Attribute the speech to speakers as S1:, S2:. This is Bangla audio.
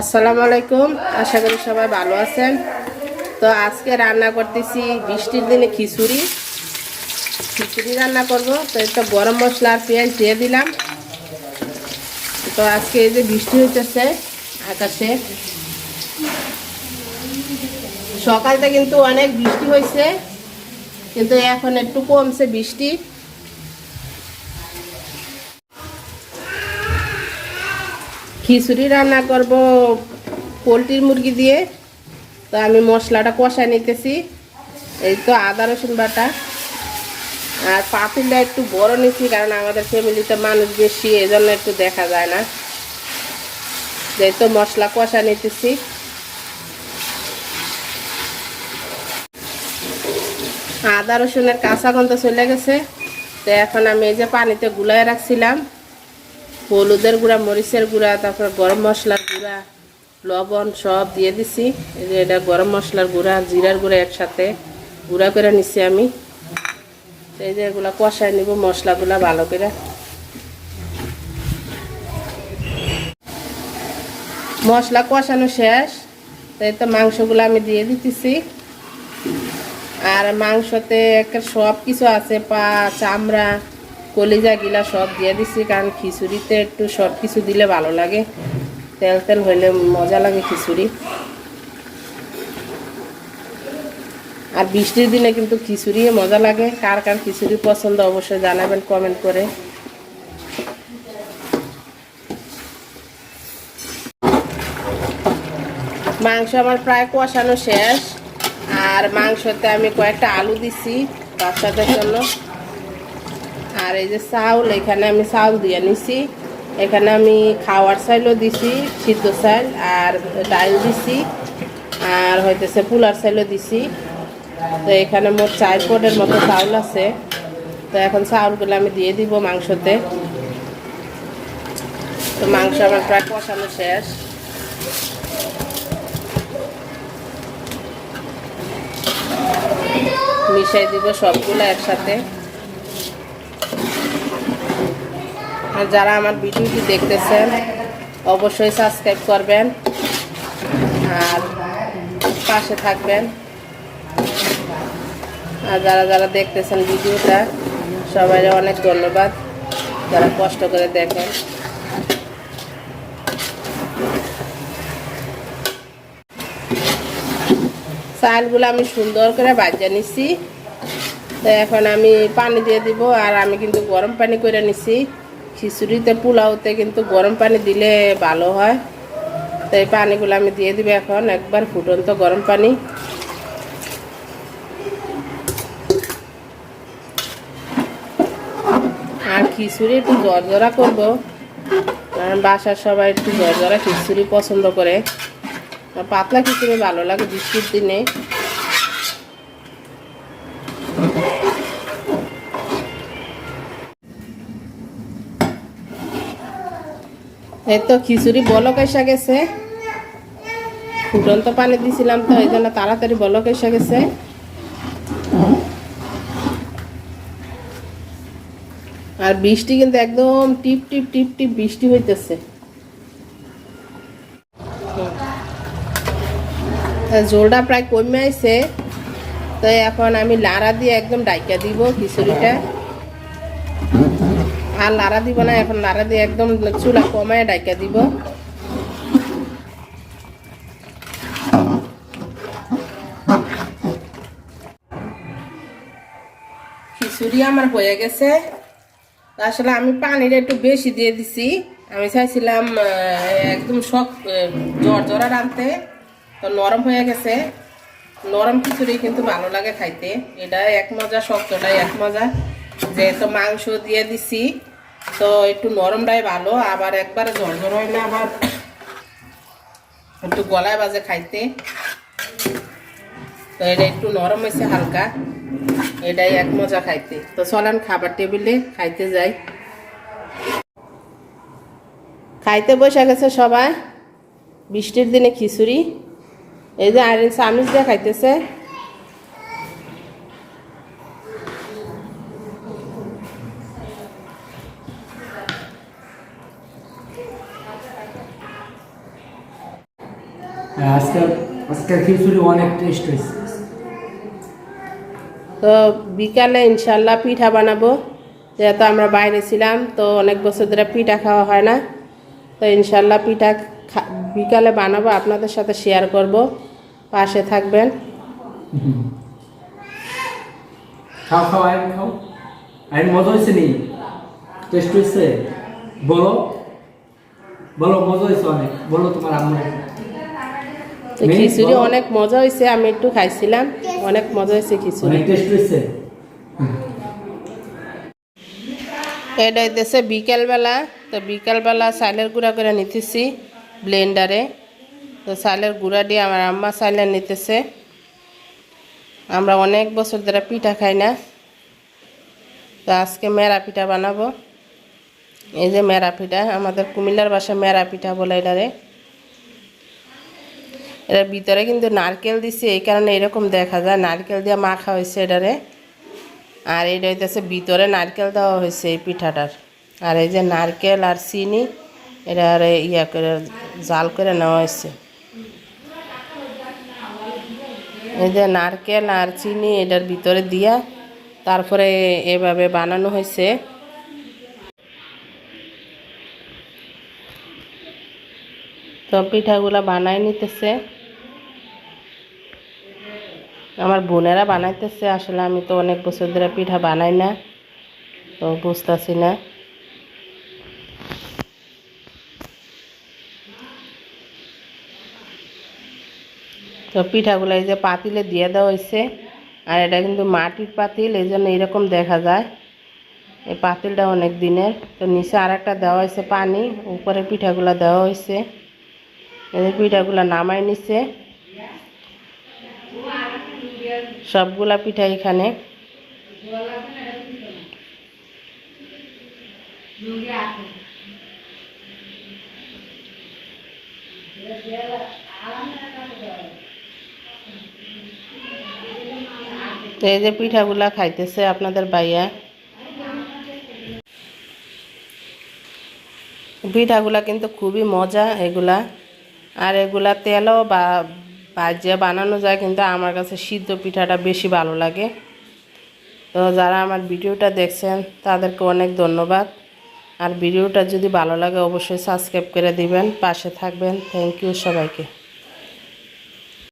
S1: আসসালামু আলাইকুম। আশা করি সবাই ভালো আছেন। তো আজকে রান্না করতেছি বৃষ্টির দিনে খিচুড়ি। খিচুড়ি রান্না করব। তো তো গরম মশলা আর পেঁয়াজ দিয়ে দিলাম। তো আজকে এই যে বৃষ্টি হইতেছে আকাশে। সকালটা কিন্তু অনেক বৃষ্টি হয়েছে কিন্তু এখন একটু কমছে বৃষ্টি। খিচুড়ি রান্না করব পোলট্রির মুরগি দিয়ে। তো আমি মশলাটা কষা নিতেছি। এই তো আদা, রসুন বাটা। আর পাতিলটা একটু বড় নিচ্ছি কারণ আমাদের ফ্যামিলিতে মানুষ বেশি এই জন্য একটু দেখা যায় না। এই তো মশলা কষা নিতেছি। আদা, রসুনের কাঁচা গন্ধ চলে গেছে। তো এখন আমি এই যে পানিতে গুলায় রাখছিলাম। হলুদের গুঁড়া, মরিচের গুঁড়া, তারপর গরম মশলার গুঁড়া, লবণ সব দিয়ে দিছি। যে এটা গরম মশলার গুঁড়া, জিরার গুঁড়া একসাথে গুঁড়া করে নিছি আমি। এই যে এগুলা কষায় নিব, মশলাগুলা ভালো করে। মশলা কষানো শেষ। তো এই তো মাংসগুলো আমি দিয়ে দিতেছি। আর মাংসতে একটা সব কিছু আছে, পা, চামড়া কলিজা গিলা সব দিয়ে দিছি, কারণ খিচুড়িতে একটু সব কিছু দিলে ভালো লাগে। তেল তেল হইলে মজা লাগে খিচুড়ি। আর বৃষ্টির দিনে কিন্তু খিচুড়ি মজা লাগে। কার কার খিচুড়ি পছন্দ অবশ্যই জানাবেন কমেন্ট করে। মাংস আমার প্রায় কষানো শেষ। আর মাংসতে আমি কয়েকটা আলু দিছি বাচ্চাদের জন্য। আর এই যে চাউল, এখানে আমি চাউল দিয়ে নিছি। এখানে আমি খাওয়ার চাইলও দিছি, সিদ্ধ চাল আর ডাইল দিছি, আর হইতেছে পোলার চাইলও দিছি। তো এখানে মোট চার পটের মতো চাউল আছে। তো এখন চাউলগুলো আমি দিয়ে দিব মাংসতে। তো মাংস আমার প্রায় কষানো শেষ। মিশাই দিব সবগুলো একসাথে। আর যারা আমার ভিডিওটি দেখতেছেন, অবশ্যই সাবস্ক্রাইব করবেন আর পাশে থাকবেন। আর যারা যারা দেখতেছেন ভিডিওটা সবাই অনেক ধন্যবাদ। যারা কষ্ট করে দেখেন। চালগুলো আমি সুন্দর করে বাজা নিছি। তো এখন আমি পানি দিয়ে দিব আর আমি কিন্তু গরম পানি করে নিছি। খিচুড়িতে পোলাওতে কিন্তু গরম পানি দিলে ভালো হয়। তো এই পানিগুলো আমি দিয়ে দিব এখন, একবার ফুটন্ত গরম পানি। আর খিচুড়ি একটু জরজরা করব, কারণ বাসার সবাই একটু জরজরা খিচুড়ি পছন্দ করে। পাতলা খিচুড়ি ভালো লাগে বৃষ্টির দিনে। এই তো খিচুড়ি বলক এসে গেছে। ফুটন্ত পানি দিছিলাম তো এই জন্য তাড়াতাড়ি বলক এসে গেছে। আর বৃষ্টি কিন্তু একদম টিপ টিপ টিপ টিপ বৃষ্টি হইতেছে। জোলটা প্রায় কমে আইছে। তো এখন আমি লাড়া দিয়ে একদম ডাইকা দিব খিচুড়িটা। আর লাড়া দিব না, এখন লাড়া দিয়ে একদম চুলা কমায় ডাইকা দিব। খিচুড়ি আমার হয়ে গেছে। আসলে আমি পানিটা একটু বেশি দিয়ে দিছি। আমি চাইছিলাম একদম শখ জ্বর জ্বরা রানতে তো নরম হয়ে গেছে। নরম খিচুড়ি কিন্তু ভালো লাগে খাইতে। এটা এক মজা, শক্তটাই এক মজা। যেহেতু মাংস দিয়ে দিছি। তো একটু নরমটাই ভালো, আবার একবার জ্বর হইলে আবার একটু গলায় বাজে খাইতে। তো এটা একটু নরম হয়েছে হালকা, এটাই এক মজা খাইতে। তো চলেন খাবার টেবিলে খাইতে যাই। খাইতে বসে গেছে সবাই, বৃষ্টির দিনে খিচুড়ি। এই যে আইরন চামিচ দিয়ে খাইতেছে।
S2: আজকাল আজকাল খিচুড়ি অনেক টেস্ট হয়েছে।
S1: তো বিকালে ইনশাল্লাহ পিঠা বানাবো। যেহেতু আমরা বাইরে ছিলাম তো অনেক বছর ধরে পিঠা খাওয়া হয় না। তো ইনশাল্লাহ পিঠা বিকালে বানাবো আপনাদের সাথে শেয়ার করব। পাশে থাকবেন।
S2: খাও খাও আইন খাও। আইন মজা হয়েছে নি? টেস্ট হয়েছে? বলো। বলো মজা হয়েছে অনেক। বলো তোমার আম্মু।
S1: খিচুড়ি অনেক মজা হয়েছে আমি একটু খাইছিলাম অনেক মজা হয়েছে খিচুড়ি। এটা হইতেছে বিকেলবেলা তো বিকেলবেলা চাইলের গুঁড়া করে নিতেছি ব্লেন্ডারে তো চাইলের গুঁড়া দিয়ে আমার আম্মা চাইলের নিতেছে। আমরা অনেক বছর ধরে পিঠা খাই না। তো আজকে মেরা পিঠা বানাবো। এই যে মেরা পিঠা আমাদের কুমিল্লার বাসা মেরা পিঠা বলে এটারে। এটার ভিতরে কিন্তু নারকেল দিছে, এই কারণে এরকম দেখা যায়। নারকেল দিয়ে মাখা হয়েছে এটারে। আর এটা হইতেছে ভিতরে নারকেল দেওয়া হয়েছে এই পিঠাটার। আর এই যে নারকেল আর চিনি এটা আর ইয়া করে, জাল করে নেওয়া হয়েছে। এই যে নারকেল আর চিনি এটার ভিতরে দিয়া তারপরে এভাবে বানানো হয়েছে। তো পিঠাগুলা বানাই নিতেছে। আমার বোনেরা বানাইতেছে, আসলে আমি তো অনেক বছর ধরে পিঠা বানাই না, তো বুঝতেছি না। তো পিঠাগুলো এই যে পাতিলে দিয়ে দেওয়া হয়েছে, আর এটা কিন্তু মাটির পাতিল, এই জন্য এরকম দেখা যায়। এই পাতিলটা অনেক দিনের, তো নিচে আর একটা দেওয়া হয়েছে পানি, উপরে পিঠাগুলো দেওয়া হয়েছে। এই যে পিঠাগুলো নামাই নিছে সবগুলা পিঠা এখানে। এই যে পিঠাগুলা খাইতেছে আপনাদের বাইয়া পিঠাগুলা কিন্তু খুবই মজা এগুলা। আর এগুলা তেলও বা ভাজিয়ে বানানো যায়, কিন্তু আমার কাছে সিদ্ধ পিঠাটা বেশি ভালো লাগে। তো যারা আমার ভিডিওটা দেখছেন, তাদেরকে অনেক ধন্যবাদ। আর ভিডিওটা যদি ভালো লাগে, অবশ্যই সাবস্ক্রাইব করে দিবেন। পাশে থাকবেন। থ্যাংক ইউ সবাইকে।